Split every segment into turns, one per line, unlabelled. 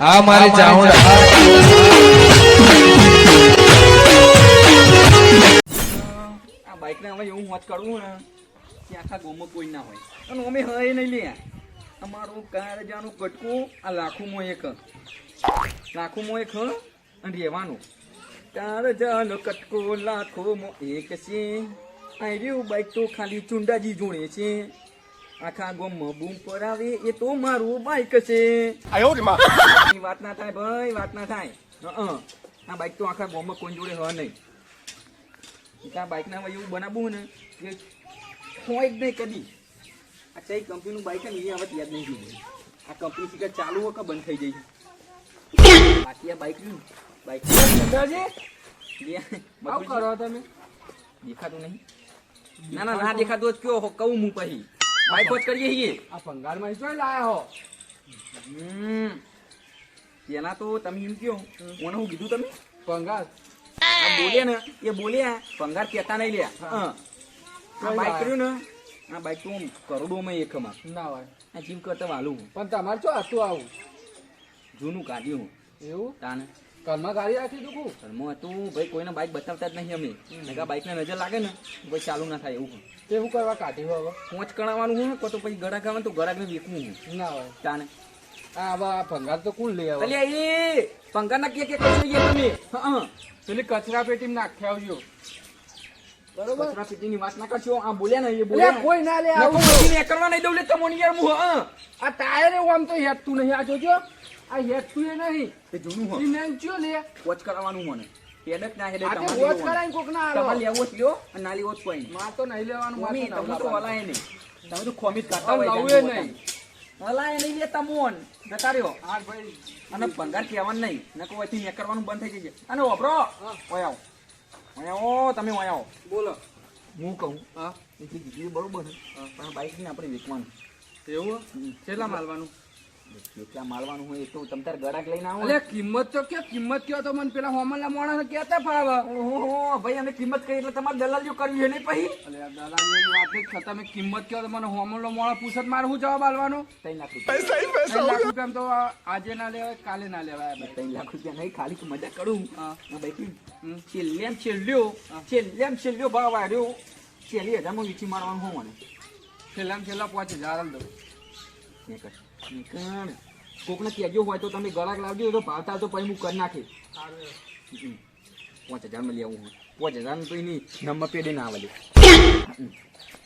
હા મારી ચાઉંડા
આ બાઈક ને હવે એવું મોજ કરવું ને કે આખા ગામમાં કોઈ ના હોય. અને અમે હય નહીં લે. અમારું કારજાનું કટકું આ લાખુંમાં એક. લાખુંમાં એક અને રહેવાનું. કારજાનો કટકો લાખોમાં એક છે. આવ્યું બાઈક તો ખાલી ચુંડાજી જોડે છે. આખા ગોમમાં બૂમ પર આવે એ તો મારું બાઈક છે. ની વાત ના થાય ભાઈ વાત ના થાય. આ બાઈક તો આખા ગોમમાં કોઈ જોડે હોય નહીં. આ બાઇક ના એવું બનાવવું ને કે હોય જ નહીં કદી. આ કઈ કંપનીનું બાઈક છે ને એ હવે યાદ નહીં જોયું આ કંપની શીખર ચાલુ હોય કે બંધ થઈ જાય બાકી આ બાઈકનું
બાઈક કરો તમે.
દેખાતું નહીં. ના ના ના દેખાતું જ કયો હો, કહું હું પછી. બાઇક જ કરીએ છીએ.
આ ભંગારમાં જોઈ લાયા હો.
પેલા તો તમે એમ કહો મને હું કીધું તમે?
ભંગાર.
આ બોલ્યા ને એ બોલ્યા ભંગાર કેતા નહીં લ્યા. હં. આ બાઈક કર્યું ને આ બાઈક તો આમ એક માં
ના હોય.
આ જીમ કરતા વાલું
પણ તમારે શું હતું આવું?
જૂનું કાઢ્યું
એવું?
તાને.
ઘરમાં ગાડી રાખી દુખું
ઘરમાં હતું ભાઈ કોઈને બાઇક બતાવતા જ નહીં અમે. નકા બાઇકને નજર લાગે ને ભાઈ ચાલુ ના થાય એવું.
તે શું કરવા કાઢ્યું હવે.
પોંચ કણાવવાનું હું કો તો પછી ગળાક આવે ને તો ગળાકને વેચવું હું.
ના હોય.
તાને.
આ હવે આ ભંગાર તો કોણ લઈ આવે?
અલ્યા એ પંકાના કે કે કશું ગયા તમે. હા
પેલી કચરા પેટી નાખી આવજો. બરોબર?
કચરા પેટીની વાત ના કરશો આ બોલ્યા ને એ બોલ્યા
કોઈ ના લે આવું
કરવા નહીં દઉં લે તમને યાર હું હા.
આ ટાયર એવું આમ તો હેતું નહીં. આ જોજો. આ છું એ નહીં.
તે જૂનું હોય
મેં ચો લે.
વોચ કરાવવાનું મને. પેડક ના
હેલે
તમારે
વોચ. કરાઈને કોક ના
તમારે લેવો જ લ્યો અને ના લેવો જ કોઈ
માં તો નહીં લેવાનું માં
તમે તો. હલાય નહીં. તમે તો ખોમી જ કાઢતા હોય લાવે
એ નહીં.
હલાય નહીં લે તમોન જતા રહ્યો.
હા ભાઈ.
અને ભંગાર કહેવાનું નહીં. નકો વચ્ચે ને કરવાનું બંધ થઈ જશે. અને ઓબરો ઓય આવો. ઓય આવો તમે ઓય આવો.
બોલો.
હું કહું
હા.
એ કીધું બરોબર છે. પણ બાઈક ને આપણે વેચવાનું.
એવું? કેટલા માલવાનું?
કેટલા માલવાનું હોય એ તો તમ તાર ગળાક લઈને આવો.
અલે કિંમત તો કે કિંમત કયો તો મને પેલા હોમલના મોણા કહેતા ફાવે?
ઓહો ભાઈ અમે કિંમત કરી એટલે તમારે દલાલીઓ કરવી છે નહીં પછી?
અલે આ વાત નહીં છતાં તમે કિંમત કયો તો મને હોમલનો મોણા પૂછત મારે શું જવાબ આલવાનો
ત્રણ લાખ રૂપિયા.
ત્રણ લાખ રૂપિયા તો આજે ના લેવાય કાલે ના લેવાય
ત્રણ લાખ રૂપિયા નહીં ખાલી મજા કરું.
હા.
આ બાઈક છેલ્લે છેલ્લ્યો છેલ્લે છેલ્લ્યો ભાવ આવ્યો છેલ્લી હજારમાં વીછી મારવાનું હું મને?
છેલ્લા છેલ્લા પાંચ હજાર દઉં.
નીકળ કોકને કહેજો હોય તો તમે ગળાક લાવજો તો ભાવતા તો પછી હું કરી નાખી. પાંચ હજારમાં લેવું હોય પાંચ હજારનું તો એની નંબર પેઢી ના આવે.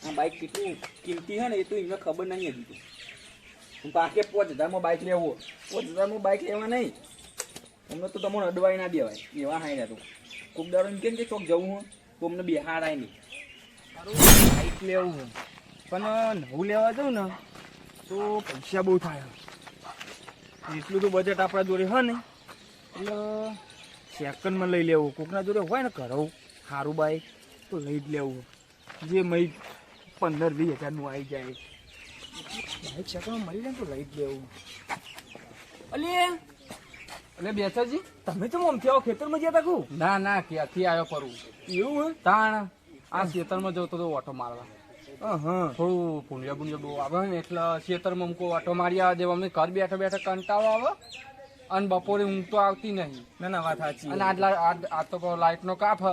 આ બાઈક કેટલું કિંમતી છે ને, એ તો એમને ખબર નહીં હતી હું પાકે પાંચ હજારમાં બાઇક લેવું પાંચ હજારમાં બાઈક લેવા નહીં. અમને તો તમને અડવાઈ ના દેવાય. એવા હાઈ તો. કોક દાડો એમ કેમ કે ચોક જવું હું તો અમને બિહારાય નહીં
બાઈક લેવું પણ નવું લેવા જાઉં ને તો પૈસા બહુ થાય. એટલું તો બજેટ આપણા જોડે હોય ને. એટલે સેકન્ડમાં લઈ લેવું. કોકના જોડે હોય ને કરવું સારું બાઈક તો લઈ જ લેવું. જે મહી પંદર વીસ હજારનું આવી જાય. બાઈક સેકન્ડમાં મળી જાય તો લઈ જ લેવું. અલે એટલે બેસાજી તમે તો આમથી આવો ખેતરમાં ગયા તા ના ના ક્યાંથી આવ્યો કરું? એવું તાણ આ ખેતરમાં જતો તો ઓટો મારવા. થોડું ભૂંડિયા ભૂંડિયા બહુ આવે ને એટલે ખેતરમાં મૂકો વાટો મારી આવે દેવા અમને ઘર બેઠા બેઠા કંટાળો આવે અને બપોરે ઊંઘ તો આવતી નહીં. ના ના વાત સાચી અને આટલા આ- આ તો લાઈટ નો કાફ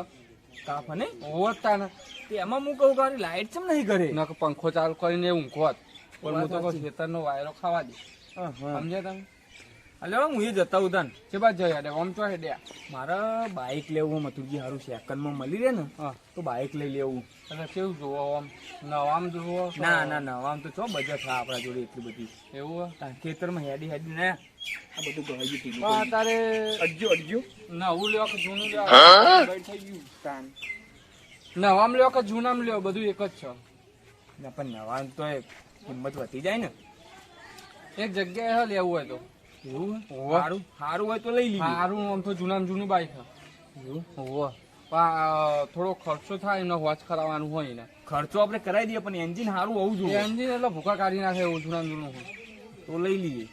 કાફ ને? ઓવતા ને. એમાં હું કહું કે લાઈટ ચમ નહીં કરે ના પંખો ચાલુ કરીને ઊંઘો પણ હું તો કહું ખેતરનો વાયરો ખાવા દે. સમજ્યા તમે? અલે હું એ જતા ઉદાન કે બાદ જઈ હેડે આમ ચો હેડ્યા. મારે બાઈક લેવું મથુરજી સારું સેકન્ડમાં મળી રહે ને તો બાઈક લઈ લેવું. એટલે કેવું જોવો આમ? નવામ જોવો ના ના નવામ તો ચો બજેટ હા આપણા જોડે એટલી બધી. એવું ખેતરમાં હેડી હેડી ને
આ બધું ગવાઈ ગયું.
અત્યારે
અડજો અડજો.
નવું લેવા કે જૂનું થઈ ગયું. તાન. નવામ લેવા કે જૂનામ લેવા બધું એક જ છે. ના પણ નવામ તો કિંમત વધી જાય ને. એક જગ્યાએ હે લેવું હોય તો. એવું? સારું સારું હોય તો લઈ સારું આમ તો જૂનામ જૂનું બાઈક છે. એવું? હોવ. થોડો ખર્ચો થાય એનો વોચ કરાવવાનું હોય ને.
ખર્ચો આપણે કરાવી દઈએ પણ એન્જિન સારું હોવું જોઈએ.
એન્જિન એટલે ભૂકા કાઢી નાખે એવું જૂનું હોય.
તો લઈ લઈએ.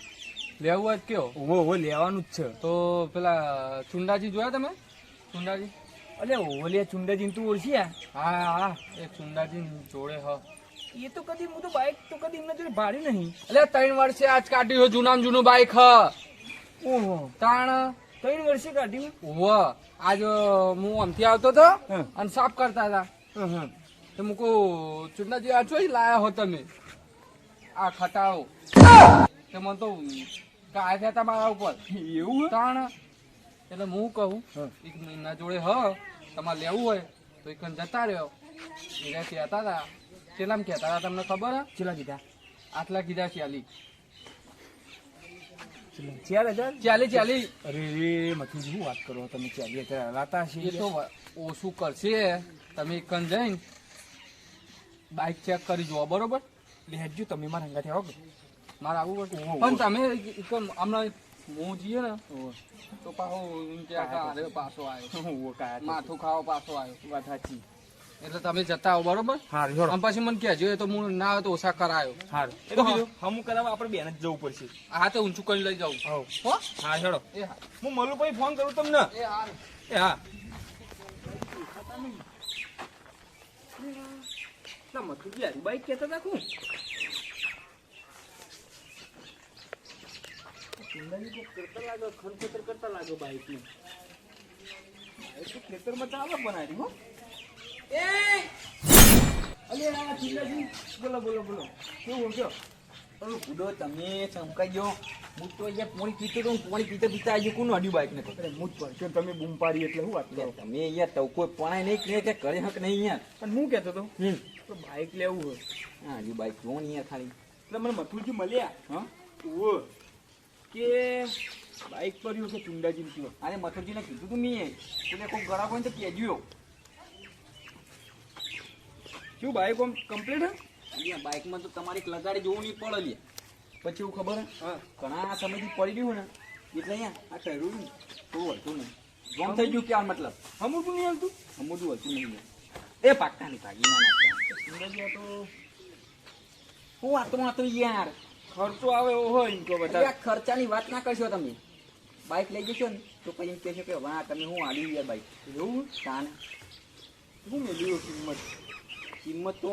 લેવું હોય કયો?
ઓવો ઓવો લેવાનું જ છે.
તો પેલા ચુંડાજી જોયા તમે? ચુંડાજી?
અલે ઓલે ચુંડાજી તું ઓળખી
હા હા એ ચુંડાજી જોડે હ.
એ તો કદી હું તો બાઈક તો કદી એમના જોડે ભાડ્યું નહીં.
એટલે ત્રણ વર્ષે આજ કાઢ્યું છે જૂનામ જૂનું બાઈક હ.
ઓહો.
તાણ
ત્રણ વર્ષે કાઢ્યું.
વાહ આજ હું આમથી આવતો હતો અને સાફ કરતા હતા.
હં.
તો મૂકો ચૂંટનાજી આ ચોઈ લાયા હો તમે? આ ખટાઓ. તો મને તો કાય થયા મારા ઉપર.
એવું?
તાણ. એટલે હું કહું એક મહિના જોડે હ તમારે લેવું હોય તો એક જતા રહ્યો. એ કહેતા હતા. કેટલામ કહેતા હતા તમને ખબર હે?
ચેલા કીધા?
આટલા કીધા ચાલી
ચાર હજાર
ચાલી. ચાલી
અરે રે મથું શું વાત કરો? તમે ચાલી હજાર લાતા
એ
છીએ
તો ઓછું કરશે? તમે એક જઈને બાઇક ચેક કરી જુઓ બરોબર?
લેજો તમે મારા હંગાથી આવો
મારે આવવું પડશે. પણ તમે હમણાં હું જઈએ ને તો પાછો પાછો આવ્યો. માથું ખાવા પાછો આવ્યો.
વાત સાચી.
એટલે તમે જતા આવો બરોબર?
હાર
પછી મને કહેજો એ તો હું ના આવે તો ઓછા કરાયો.
હાર.
એ તો હા.
હમું કરાવવા આપણે બેન જ જવું પડશે.
આ તો ઊંચું કરી લઈ જાઉં. હો?
હા ચડો
એ હા.
હું મલું ભાઈ ફોન કરું તમને.
એ હા
એ હા. ના મથું યાર બાઈક કહેતા હતા કોણ? ચિંતાની કરતા બાઈકને. બાઈક ખેતરમાં ચાલે બનાવી હો. બોલો બોલો બોલો. કેવું કયો
અરે બુડો તમે ચમકાઈ ગયો. હું તો અહીંયા પોણી પીતો તો પોણી પીતા પીતા આવી કોનું અડ્યું બાઈક ને
અરે પર કેમ તમે બૂમ પાડી એટલે શું વાત કરો?
તમે અહીંયા તો કોઈ પણાય નહીં કરે કે કરે હક નહીં અહીંયા.
પણ હું કહેતો તો
હમ.
તો બાઈક લેવું હોય.
હા હજુ બાઈક જો ને અહીંયા ખાલી.
એટલે મને મથુરજી મળ્યા.
હા?
ઓ કે બાઈક પર છે ચુંડાજી
અરે મથુરજીને કીધું તું મેં. એટલે કોઈ હોય ને તો કહેજો.
શું બાઈક આમ કમ્પ્લીટ હે?
અહીંયા બાઇકમાં તો તમારે એક લગાડી જોવું નહીં પડે લે પછી એવું ખબર હે?
હા.
ઘણા સમયથી પડી ગયું ને. એટલે અહીંયા આ કર્યું ને તો હતું નહીં. ગોમ થઈ ગયું ક્યાં મતલબ?
હમું તું નહીં હાલતું
સમજવું હતું નહીં એ પાકતા નહીં પાકી ના
તો
હું વાતો વાતો યાર.
ખર્ચો આવે એવો હોય એમ
તો
બધા
ખર્ચાની વાત ના કરશો તમે. બાઇક લઈ જશો ને તો પછી એમ કહેશો કે વાહ તમે હું આડી યાર બાઇક
એવું?
કાન
શું મેળવ્યો કિંમત?
કિંમત તો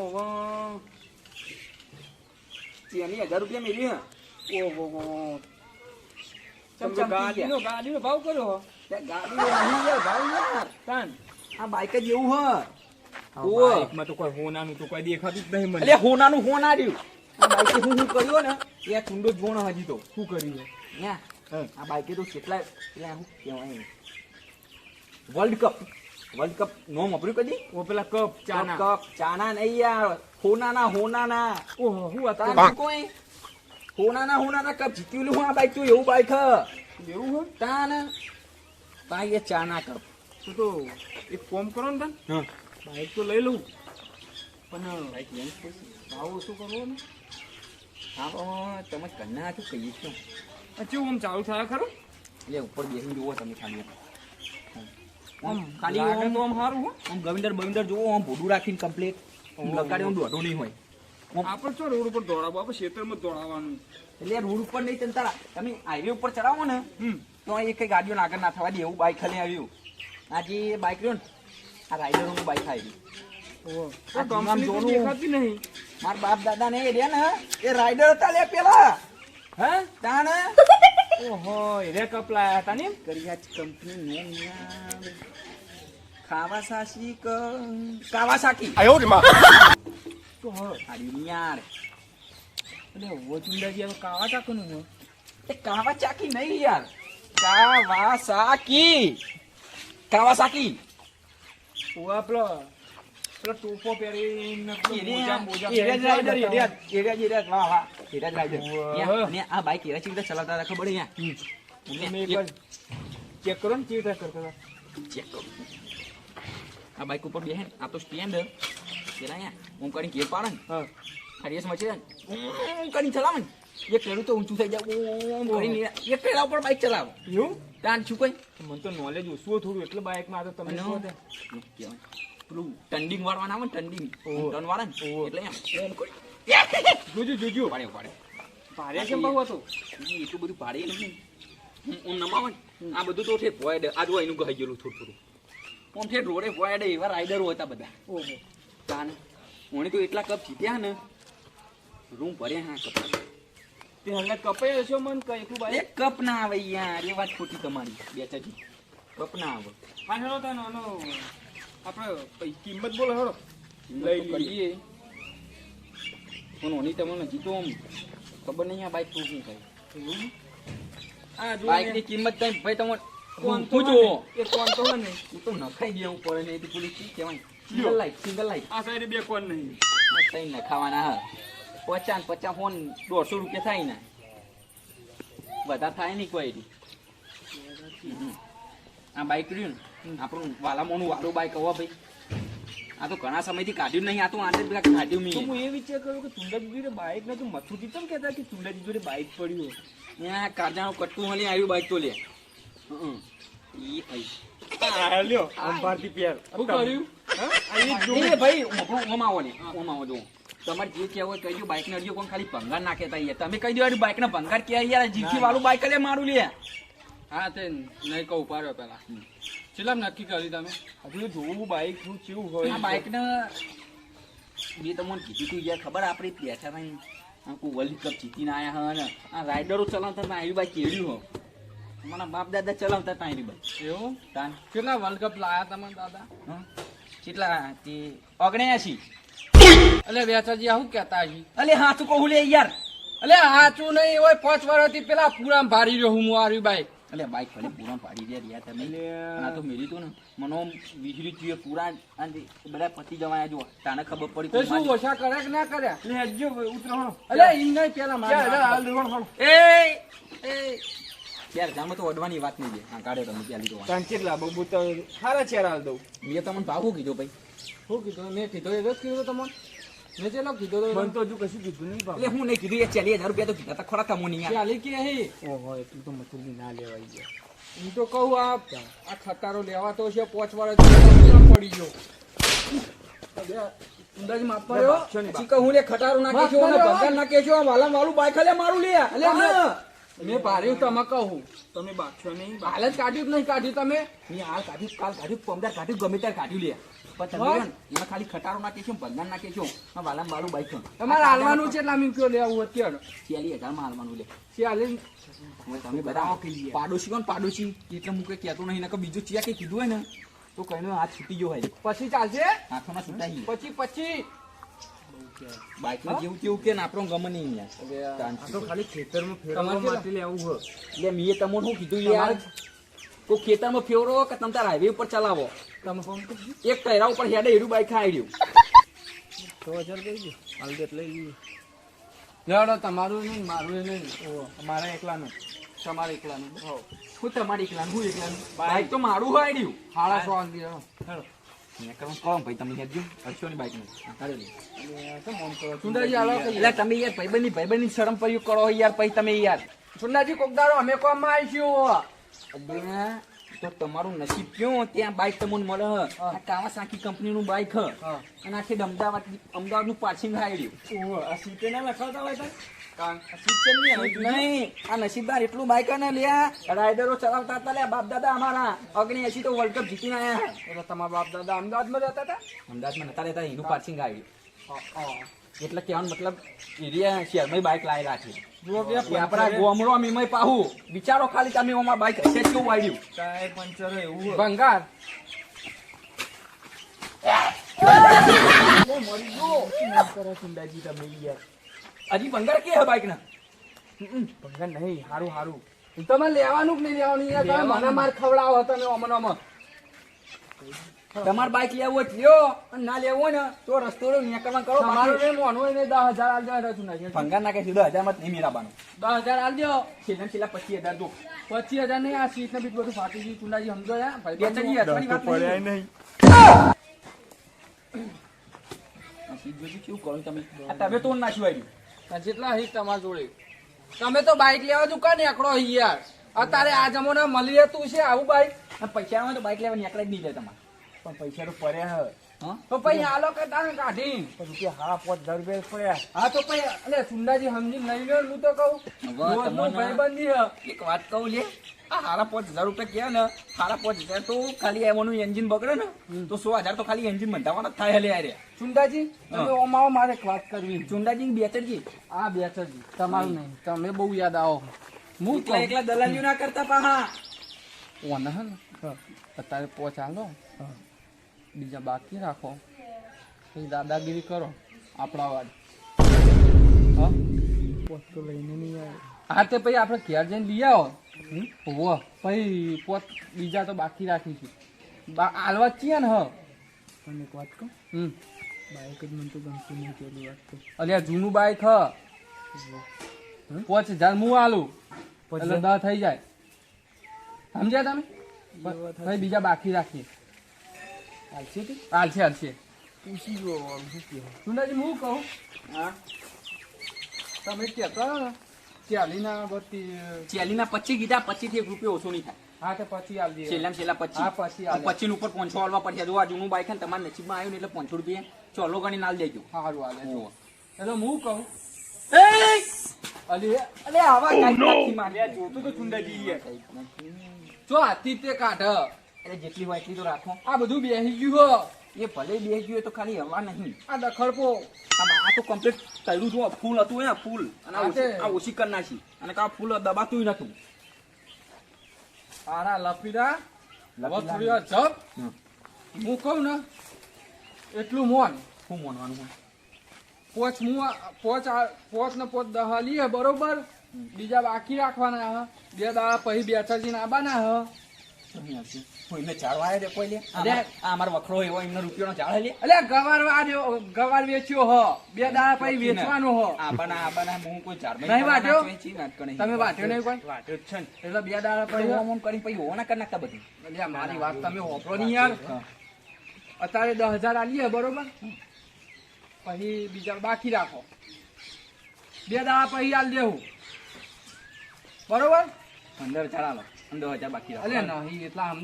હવે એની હજાર રૂપિયા મેળવી હા.
ઓહો
ચમ
ગાડીનો ગાડીનો ભાવ કર્યો હો.
ત્યાં ગાડી નહીં યાર ભાવ યાર
તાન.
આ બાઇક જ એવું હ.
બાઈકમાં તો કોઈ હોનાનું તો કોઈ દેખાતું જ નહીં મને.
એટલે હોનાનું હોના રહ્યું આ બાઇકે હું હું કર્યો ને એ ચુંડો જોણ હજી તો.
શું કર્યું?
ન્યા. આ બાઈકે તો કેટલા એટલે શું કહેવાય વર્લ્ડ કપ. વર્લ્ડ કપ નો વાપર્યું કદી?
ઓ પેલા કપ ચાના.
કપ ચાના નહીં યાર. હોનાના હોનાના.
ઓહો શું કરો?
શું કોઈ? હોનાના હોનાના કપ જીત્યું હું આ બાઈક તું એવું બાઈક હ.
એવું હોય
તાન. તા એ ચાના કપ.
તું તો એક ફોર્મ કરો ને તન.
હા.
બાઈક તો લઈ લઉં. પણ
બાઈક ખુશ.
ભાવ ઓછું કરવો ને
હા તમે કન્ના હતું કહીએ છો?
કેવું આમ ચાલુ થાય ખરું?
એટલે ઉપર બેસી જુઓ તમે ખાલી.
આમ
ખાલી આમ
તો આમ સારું હો.
આમ ગવિંદર બવિંદર જોવો આમ ભૂડું રાખીને કમ્પ્લીટ લગાડી આમ દોઢો નહીં હોય.
આપણે ચો રોડ ઉપર દોડાવો આપણે ક્ષેત્રમાં દોડાવવાનું.
એટલે રોડ ઉપર નહીં ચંતા તમે હાઈવે ઉપર ચડાવો ને તો એ કઈ ગાડીઓ આગળ ના થવા દે એવું બાઇક ખાલી આવ્યું આ જે બાઇક રહ્યું ને આ રાઈડરોનું બાઇક આવી
નહીં.
મારા બાપ દાદા ને એ રહ્યા ને એ રાઈડર હતા લે પેલા.
હે
તા ને
ઓહો એ કપ લાયા હતા ને
કરિયાજ કંપની ને યાર કાવાસાકી ક કાવાસાકી.
તો હો
આડી યાર
એટલે ઓ ચુંડાજી હવે કાવા ચાકનું હોય?
એ કાવાસાકી નહીં યાર. કાવાસાકી. કાવાસાકી.
ઓ પેલો પેલો ટોપો પહેરીને પેલો મોજા મોજા
એરિયા એરિયા એરિયા વાહ વાહ. એરિયા જ રાખજો. અને આ બાઈક એરા ચીવી ચલાવતા હતા ખબર યા
ચેક કરો ને ચેક કરતા
ચેક કરો આ બાઈક ઉપર બેહે ને, આ તો સ્ટેન્ડ પેલા અહીંયા હું કરીને ઘેર પાડે ને આ રેસ મચી જાય હું કરીને ચલાવે ને એક પેલું તો ઊંચું થઈ જાય ઓમ કરીને એક પેલા ઉપર બાઈક ચલાવે
એવું
તાન શું કઈ
મને તો નોલેજ ઓછું થોડું એટલે બાઇકમાં તો તમને? શું
કહેવાય? પેલું ટંડિંગ વાળવાના આવે ને ટંડિંગ ટન વાળા ને એટલે એમ કરી
જોજો જોજો.
પાડે પાડે
ભારે કેમ બહુ હતો?
એટલું બધું પાડે નથી. હું નમાવે આ બધું તો છે ભોય દે આ જો એનું ગઈ ગયેલું થોડું થોડું. આમ છે રોડે ભોય એવા રાઈડરો હતા બધા.
ઓહો.
તાને ઓણે તો એટલા કપ જીત્યા ને રૂમ ભર્યા હા કપડા.
તે હંગાત કપાઈ હશો મન કઈ બાઈક
એક કપ ના આવે યાર એ વાત ખોટી તમારી. બેચાજી કપ ના આવે.
હા હેડો તાનો આનો આપણે કિંમત બોલો હેડો. લઈ
લઈ કરીએ પણ તમને હજી આમ. ખબર નહીં આ બાઈક શું શું થાય.
એવું આ જો
બાઈકની. કિંમત કઈ ભાઈ તમે
કોણ તો
પૂછો?
હે એ કોણ તો ને
હું તો નખાઈ ગયો પડે ને એથી પેલી શું કહેવાય? સિંગલ લાઈટ સિંગલ લાઈટ
આ સાઈડ બે કોણ નહીં.
તઈ નખાવાના હા. પચાસ ને પચાસ ફોન દોઢસો રૂપિયા થાય ને. બધા થાય નહીં કોઈ. આ બાઈક રહ્યું ને આપણું વાલામોનું વાળું બાઇક હવા ભાઈ. આ તો ઘણા સમયથી કાઢ્યું નહીં આ તો આને પેલા કાઢ્યું મેં.
હું એ વિચાર કર્યો કે જોડે બાઈક નતું મથુથી કેમ કહેતા કે ચુંડાજી જોડે બાઈક પડ્યું
ત્યાં કારજાનું કટકું હલી આવ્યું બાઇક તો લે. હં. ભાઈ
લ્યો
શું કર્યું?
એ જ જોવું.
એ ભાઈ ઓમ ઓમ આવો ને ઓમ આવો જો તમારે જે કહેવું હોય કહી દો બાઈક ને અડ્યો કોણ? ખાલી ભંગાર નાખે તમે કહી દો બાઈક ને ભંગાર કે યાર? વાળું બાઈક લે મારું લે.
હા તે નહીં કહું પાડ્યો પેલા ચેલા નક્કી કર્યું તમે?
હજુ જોવું બાઇક શું કેવું હોય.
બાઈક ને મેં તમને કીધું તું યાર ખબર આપણે બેઠા નહીં કોઈ વર્લ્ડ કપ જીતીને આવ્યા હા ને? આ રાઇડરો ચલાવતા હતા આવી બાઈક કેળ્યું હો? મારા બાપ દાદા ચલાવતા હતા આવી બાઈક
એવું?
તાન.
કેટલા વર્લ્ડ કપ લાયા તમે દાદા?
હં? કેટલા? તે ઓગણ્યાસી.
એટલે વેચાજી આ શું કહેતા હજી?
અલે હાથું કહું લે યાર.
અલે હાચું નહીં હોય પાંચ વર્ષથી પેલા પૂરા ભારી રહ્યો હું મારી બાઈક
અલે બાઇક ભલે પૂરા પાડી દે યાર તમે. આ તો મેરી તો ને મનો વીજળી જોઈએ પૂરા આ બધા પતી જવાયા જો તાને ખબર પડી
તો શું ઓછા કર્યા કે ના કર્યા?
લે હજુ ઉતરો હળો.
એટલે એમ નહીં પેલા
મારે ચાલ, હાલ
રોણ
દેવાનો
એ એ. યાર જામાં તો અડવાની વાત નહીં છે. હા કાઢે તમે પેલી તો
તાન કેટલા બબુ તો સારા ચેરા હાલ દઉં.
મેં તમને ભાવું કીધું ભાઈ?
શું કીધું? મેં કીધું એ રસ કીધું તમને. મેં ચેલો કીધું તો
મને તો હજુ કશું કીધું નહીં
એટલે હું નહીં કીધું એ ચાલીસ હજાર રૂપિયા તો કીધા તા ખરા તમો નહીં
ચાલી કે હે?
ઓહો એટલું તો મથુરજી ના લેવાઈ ગયા.
હું તો કહું આ આ ખટારો લેવા છે પાંચ વર્ષ પડી ગયો. અંદાજ માપ
લે, બાપશો નહીં,
કહું લે ખટારો નાખે અને ભંગાર નાખે છો આ વાલા વાળું બાઈક લે મારું લે.
મેં ભાર્યું તમે કહું.
તમે બાગશો નહીં
હાલ જ કાઢ્યું નહીં કાઢ્યું તમે?
મેં હાલ કાઢ્યું કાલ કાઢ્યું પમદાર કાઢ્યું ગમે ત્યારે કાઢ્યું લે. પણ તમે રહ્યો ને, એમાં ખાલી ખટારો નાખે છો ભંગાર નાખે છો આ વાલા બાઈક છે
તમારે હાલવાનું છે એટલે કયો લેવું અત્યારે.
ચાલીસ હજારમાં હાલવાનું લે.
ચાલીસ
તમે બધા પાડોશી કોણ પાડોશી એટલે હું કઈ કહેતો નહીં નકર બીજું ચિયા કઈ કીધું હોય ને તો કઈ હાથ છૂટી ગયો હોય.
પછી ચાલશે?
હાથોમાં છૂટાઈ.
પછી પછી.
બાઈકમાં જેવું તેવું કે આપણો ગમે નહીં
તો ખાલી ખેતરમાં ફેરવવા માટે લેવું હોય.
એટલે મેં તમને શું કીધું યાર? તો ખેતરમાં ફેવરો કે તમે તાર હાઈવે ઉપર ચલાવો?
તમે ફોન
એક ટાયરા ઉપર હેડે એરું બાઈક ખાઈ રહ્યું
છ હજાર કહી દો. હાલ દે લઈ લઈએ
લેવડો તમારું નહીં મારું નહીં.
મારા એકલાનું.
તમારે એકલાનું.
હું. તમારી એકલાનું હું એકલાનું? બાઈક તો મારું હોય રહ્યું.
હાડા સો વાગ્યે
હેડો.
મેં કહું ભાઈ તમે હેડજો. અડશોની બાઈક
કેમ?
સુંદરજી હાલો.
એટલે તમે યાર ભાઈબંધની ભાઈબંધની શરમ પ્રયોગ કરો યાર પછી તમે યાર.
સુંદરજી કોકદારો અમે કોમમાં આવીશું
અબે, તો તમારું નસીબ કયો? ત્યાં બાઇક તમને મળે. આ કાવાસાકી કંપનીનું બાઈક હ. અને આખી અમદાવાદ અમદાવાદનું પાર્સિંગ હાઈ
ઓહો આ સીટે ના લખાવતા હોય નહીં
આ નસીબદાર એટલું બાઇક ને લ્યા. રાઈડરો ચલાવતા હતા લ્યા બાપ દાદા અમારા. અગ્નિ એસી તો વર્લ્ડ કપ જીતીને આયા.
એટલે તમારા બાપ દાદા અમદાવાદમાં રહેતા હતા?
અમદાવાદમાં નતા રહેતા એનું પાર્સિંગ આવ્યું. એટલે કહેવાનો મતલબ એરિયા શહેરમાં બાઇક લાયેલા છે. ગોમડો મીમય પાહુ. વિચારો ખાલી તમે અમારા બાઈક હશે કેવું આવ્યું
ટાયર પંચર એવું
ભંગાર.
લે, મરી ગયો. શું કરો સુંદાજી તમે યાર?
હજી ભંગાર કે હે બાઈક ના
ભંગાર નહીં હારું હારું.
તમે લેવાનું કે નહીં લેવાનું યાર? તમે મને માર ખવડાવો તમે અમને અમને.
તમારે બાઈક લેવો હોય લ્યો અને ના લેવો હોય ને તો રસ્તો નીકળવા કરો.
નહીં ને દસ હજાર આલ દો સુંદરજી
ભંગાર નાખે સીધો હજારમાં નહીં મેળવવાનું
દસ હજાર આલ દો
છેલ્લા છેલ્લા પચીસ હજાર દો
પચીસ હજાર નહીં આ સીટ ને બીજું બધું ફાટી ગયું ચુંડાજી સમજો યાર. ભાઈ
બે
પડ્યા
નહીં. સીટ જોજો કેવું કરો તમે? તમે તો નાખ્યું આવ્યું
જેટલા હી તમારા જોડે. તમે તો બાઈક લેવા દુકાન એકડો યાર. અત્યારે આ જમાના મળી રહેતું છે આવું બાઈક
અને પૈસા હોય તો બાઈક લેવા નીકળે જ નહીં જાય તમારે.
પણ પૈસા તો પડ્યા હે?
તો પછી આલો કરતા કાઢી
પછી હા પાંચ હજાર રૂપિયા પડ્યા.
હા તો પછી અલે સુંદાજી સમજી લઈ લો હું તો કહું ભાઈબંધી
એક વાત કહું લે. આ હારા પાંચ હજાર રૂપિયા ક્યાં ને? હારા પાંચ હજાર તો ખાલી એમાંનું એન્જિન બગડે ને તો સો હજાર તો ખાલી એન્જિન બંધાવાના જ થાય લે યાર
ચુંડાજી તમે. મારે એક વાત કરવી.
ચુંડાજી બેચરજી.
આ બેચરજી તમારું નહીં. તમે બહુ યાદ આવો. હું
એકલા દલાલીઓ ના કરતા પાહા.
હા હે ને. અત્યારે પોચ આલો બીજા બાકી રાખો. પછી દાદાગીરી કરો. આપણા હા?
પોત તો લઈને નહીં આવે.
હા તે પછી આપણે ઘેર જઈને લઈ આવો. હોવો. પછી પોત બીજા તો બાકી રાખીશું. હાલવા છીએ ને હ
પણ એક વાત કહું?
હમ.
બાઇક જ મને તો ગમતું નહીં પેલી વાત તો
અલ્યા જૂનું બાઈક હ. પોચ હજાર હું આલું. એટલે દસ થઈ જાય. સમજ્યા તમે? બીજા બાકી રાખીએ.
હાલશે
હાલશે હાલશે.
પૂછી જો આમ શું કહે.
સુંદરજી હું કહું?
હા.
તમે કહેતા ચાલીના બત્તી
ચેલીના પચીસ કીધા પચીસથી એક રૂપિયો ઓછો નહીં થાય.
હા તે પછી આલ દઈએ
છેલ્લા છેલ્લા
હા,
પચીસ
પછી આલે.
પચીસ ઉપર પાંચસો આલવા પડશે. જો આ જૂનું બાઈક ને તમારા નસીબમાં આવ્યું ને એટલે પાંચસો રૂપિયા ચોલો ગણી નાલ દેજો.
સારું હાલે જુઓ. એટલે હું કહું! અલી
અલે આવા કાંઈક નથી માર્યા. જોતું તો ચુંડાજી
જો તે કાઢ.
અરે જેટલી હોય એટલી તો રાખો.
આ બધું બેસી ગયું હો.
એ ભલે બેસી ગયું તો ખાલી હવા નહીં.
આ દખડપો.
આ તો કમ્પ્લીટ કર્યું છું ફૂલ હતું ને ફૂલ. અને આ ઓછી- કરી નાખી. અને આ ફૂલ દબાતું નતું
આરા લપીડા હવે. થોડી વાર જપ હું કહું ને એટલું મોન.
શું મોનવાનું?
પોચ હું પોચ પોચ ને પોચ દહાલીએ બરોબર? બીજા બાકી રાખવાના હ. બે દાડા પછી બેચાજી આબાના હ.
નહીં આવશે. કોઈને ઝાડ વાયા કોઈ લે?
અરે.
આ અમારો વખરો એવો એમનો રૂપિયાનો ચાળે લે.
એટલે ગવાર વાળ્યો ગવાર વેચ્યો હો. બે દાડા પછી વેચવાનો હ.
આબાના આબાના હું કોઈ ઝાડમાં
નહીં વાટ્યો?
નાચવે છે, વાત કરે.
તમે વાંચ્યો નહીં કોઈ.
વાટ્યો છે ને.
એટલે બે દાડા
પછી
પછી
ઓમ ઓમ પછી હોવાના કરી નાખતા બધું.
અલ્યા મારી વાત તમે હોપરો નહીં યાર. અત્યારે દસ હજાર આલીએ બરોબર? પછી બીજા બાકી રાખો. બે દાડા પછી આલ દેવું. બરોબર?
પંદર હજાર આલો. પંદર હજાર બાકી રાખો.
નહીં એટલા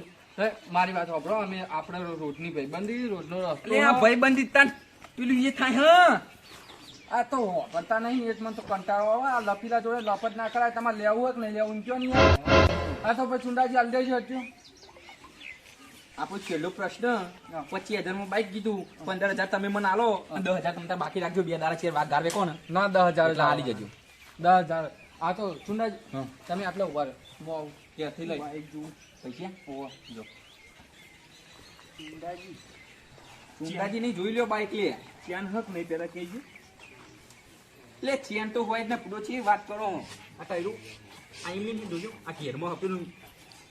મારી વાત હોપરો અમે આપણે રોજની ભાઈબંધી રોજનો રસ્તો
આ ભાઈબંધી તાન પેલું એ થાય હા?
આ તો હોપરતા નહીં એટલે મને તો કંટાળો આવે. આ લપીલા જોડે લપત ના કરાય તમારે લેવું કે નહીં લેવું કયો નહીં આ તો પછી ચુંડાજી આલ દેજો હજુ.
આપણો છેલ્લો પ્રશ્ન. પચીસ હજારમાં બાઈક કીધું પંદર હજાર તમે મને આલો અને દસ હજાર તમે બાકી રાખજો બે દાડા છે વાત ગારવે કોણ ના.
દસ હજાર
આલી જજો
દસ હજાર. આ તો ચુંડાજી તમે આટલા ઊભા રહો.
ક્યાંથી લઈ પૈસા
ઓવા.
જો ચુંડાજી નહીં જોઈ લ્યો બાઈક લે
ચેન હક નહીં પેલા કહેજો
લે ચેન તો હોય જ ને પૂરો છે વાત કરો આ કર્યું આ એમની નહીં જોજો આ ઘેરમાં પેલું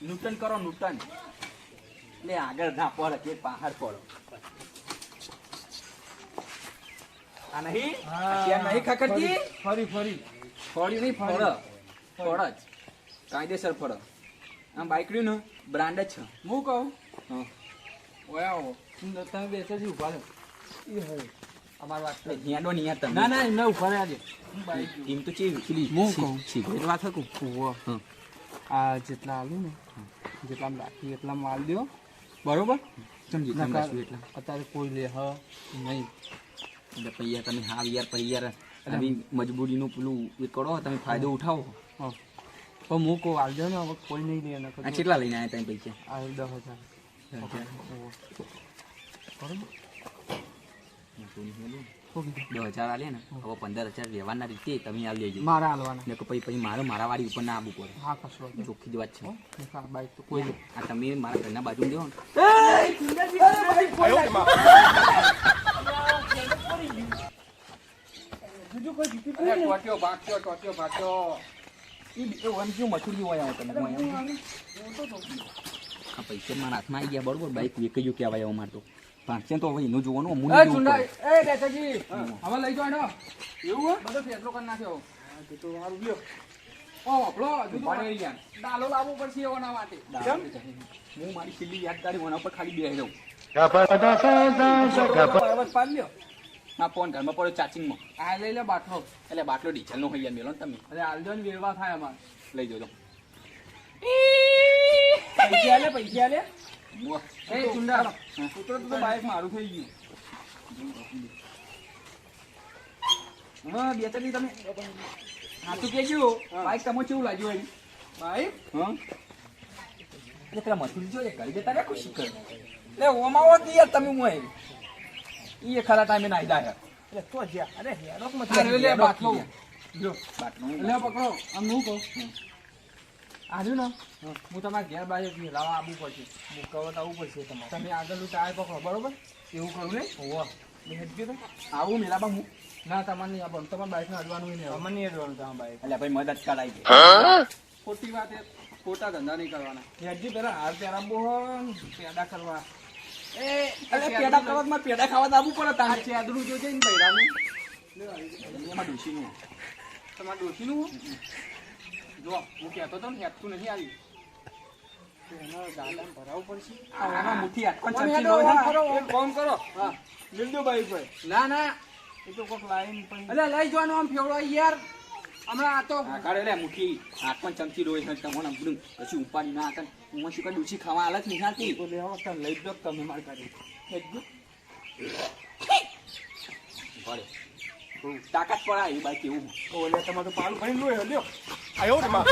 નૂતન કરો નૂતન લે આગળ ના પડે કે બહાર પડો આ નહીં આ ચેન નહીં ખખડતી
ફરી ફરી
ફળ્યું નહીં ફળ ફળ જ કાયદેસર ફરો આમ બાઇક રહ્યું ને બ્રાન્ડ જ છે.
હું કહું?
હા.
ઓય આવો. તમે બેસે જ ઊભા રહો. એ હવે અમારી વાત
હેડો નહીં તમે.
ના ના એમને ઊભા રહ્યા છે. હું બાઈક
એમ તો ચેવી? પેલી
હું કહું.
સિગરેટ વાત હકું?
આ જેટલા આલું ને જેટલા રાખી એટલા માલ દો બરોબર?
સમજી એટલા.
અત્યારે કોઈ લે હ નહીં.
એટલે પૈયા તમે હાવ યાર પૈયા મજબૂરીનું પેલું એ કરો તમે ફાયદો ઉઠાવો.
હા. પણ હું કહું આલજો ને હવે કોઈ નહીં લે નકર
કેટલા લઈને આવ્યા ત્યાં પૈસા
આ દસ હજાર. બરોબર?
દસ હજાર આલે ને હવે પંદર હજાર વ્યવહારના રીતે તમે આ લેજો
મારા હાલવાના
ને પછી પછી મારે મારા વાળી ઉપર ના આવવું પડે.
હા કશો
ચોખ્ખી જ વાત છે.
કોઈ
આ તમે મારા ઘરના બાજુ દેવો ને.
ભાગ્યો ભાગ્યો.
આ પૈસા મારા હાથમાં આવી ગયા બરોબર? બાઈક વેકાઈ ગયું કહેવાય હવે મારે તો. પાંચસો તો હવે એનું જોવાનું અમૂલ
એ ચુંડા એ બેટાજી હવે લઈ હેડો. એવું બધો ફેસલો કરી નાખ્યો.
તો સારું લ્યો
ઓ આપણો હજુ
ગયા
ડાલો લાવવો પડશે માટે.
હું મારી છેલ્લી યાદગારી ઓના પર ખાલી બે રહું.
અવાજ પાડ લ્યો.
આ ફોન ઘરમાં પડ્યો ચાર્જિંગમાં
આ લઈ લે બાટલો.
એટલે બાટલો ડીઝલનો હોય યાર મેલો ને તમે.
અરે આલજો ને વેરવા થાય અમાર.
લઈ જજો.
પૈસા લે પૈસા
લે
એ ચુંડા ઉતરો તો બાઈક મારું થઈ ગયું.
હા બે ત્રણ દી તમે.
હા.
બાઈક તમે કેવું લાગ્યું એમ?
બાઈક?
હા. એટલે પેલા મથુર જો કરી બેતા રાખો શીખર એટલે ઓમાં યાર તમે હું એ ખરા ટાઈમે નાઈ જાય.
એટલે તો જ્યાં અરે હેડોકમાં
અરે લે બાટલો. જો
બાટલો
લે પકડો. આમ હું કહું? આજુ ને? હું. તમારા ઘેર બાજુ લાવા આવવું પડશે.
મુકાવત આવવું પડશે તમારે.
તમે આગળ ટાયર પકડો બરોબર?
એવું કરું ને?
હોવા.
તો.
આવું મેલાબા હું.
ના તમારે નહીં તમારે તમારે બાઇકને અડવાનું નહીં
અમને નહીં અડવાનું તમારા બાઇક
એટલે ભાઈ મદદ કરાવી દે
ખોટી વાત એ ખોટા ધંધા નહીં કરવાના.
હેડજો પેલા હાર બહુ પેડા કરવા.
એ એટલે કરવા ખાવામાં પેડા ખાવા આવવું પડે તારે.
ચેદરું જોજે ને બૈરાનું
એમાં ડોશીનું.
તમારે ડોશીનું? જો હું કહેતો હતો ને હેપતું નથી આવ્યું ના ના.
એ તો કોઈક લાઈન પણ
એટલે લઈ જવાનું આમ ફેવડો યાર. હમણાં આ તો
કાઢે લે મુઠી. હાથ પણ ચમચી લોહી છે તમને બધું પછી ઉપાડી ના હતા હું શું કઈ ડૂસી ખાવા હાલત નહીં ખાતી
તો લેવા વખતે લઈ દો તમે મારી કાઢી.
ભલે. તાકાત પડા એ બાઈક એવું.
ઓલે તમારે તો પાલું ભરીને લો લ્યો. માં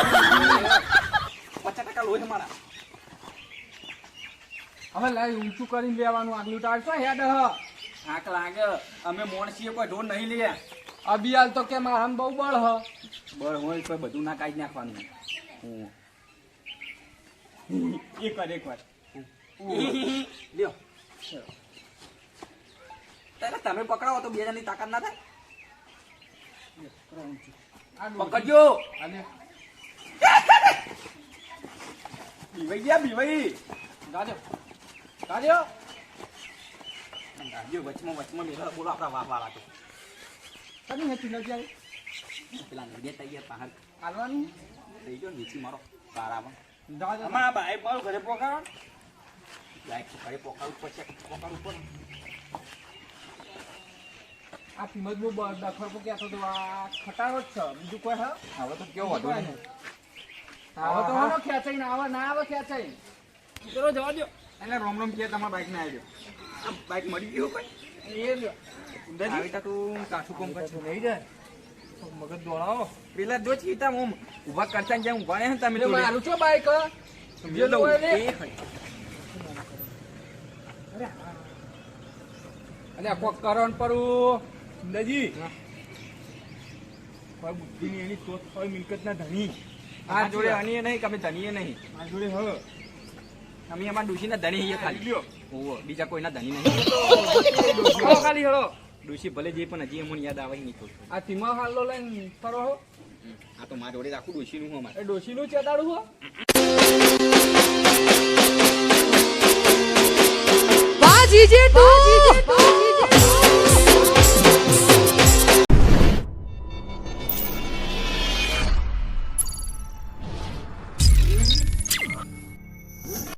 પચાસ ટકા લોહી મારા
હવે લઈ ઊંચું કરીને લેવાનું આગલું ટાળ તો હેડ હ
આંખ લાગે. અમે મોણસીએ કોઈ ઢોર નહીં લે
અબિયાલ તો કે મારા બહુ બળ હ.
બળ હોય તો બધું ના કાઢી નાખવાનું. હું.
એક વાર એક વાર
લ્યો. તારે તમે પકડાવો તો બે જણની તાકાત ના થાય. પકડજો. બીવાઈ ગયા બીવાઈ
ગાજો. ગાજો.
ગાજો વચમાં વચમાં બેઠા બોલો આપણા વાપ વાળા તો
કદી હતી નથી આવી
પેલા નદીએ તૈયાર પહાડ
હાલવાનું
થઈ ગયો નીચી મારો
ગાજો
અમારા બાઈક મારું ઘરે પોકાડો
લાઈક ઘરે પોકાડવું પડશે પોકાડવું પડે
આ કિંમત બહુ ડખર પર કહેતો તો આ ખટારો જ છે બીજું કોઈ હા
હવે તો કેવો હતો
હવે તો હાલો ખેંચાઈ ના આવે ના આવે ખેંચાઈ
ચલો જવા દો
એટલે રોમ રોમ કે તમારા બાઈક ને આવી આ બાઈક મળી ગયો કોઈ આવી તા તું કાઠું કોમ કરશે
નહીં જાય મગજ દોડાવો
પેલા જો ચીતા હું ઊભા કરતા ને જેમ રહ્યા ને તમે
મારું છો બાઈક કોક કરણ પરું
સુંદરજી કોઈ બુદ્ધિની એની સોચ હોય મિલકતના ધણી
આ જોડે અનીએ નહીં કે અમે ધનીએ નહીં.
આ જોડે હવે
અમે અમારા ડુશીના ધણી છીએ ખાલી.
લ્યો.
ઓવો બીજા કોઈના ધણી નહીં. હળો ખાલી હળો. ડુશી ભલે જે પણ હજી અમને યાદ આવે નહીં
આ ધીમા હાલો લઈને ફરો હો.
આ તો મારા જોડે આખું ડુશીનું હું અમારે
એ ડોશીનું ચેતાડું હો.
વાહ જીજે તું.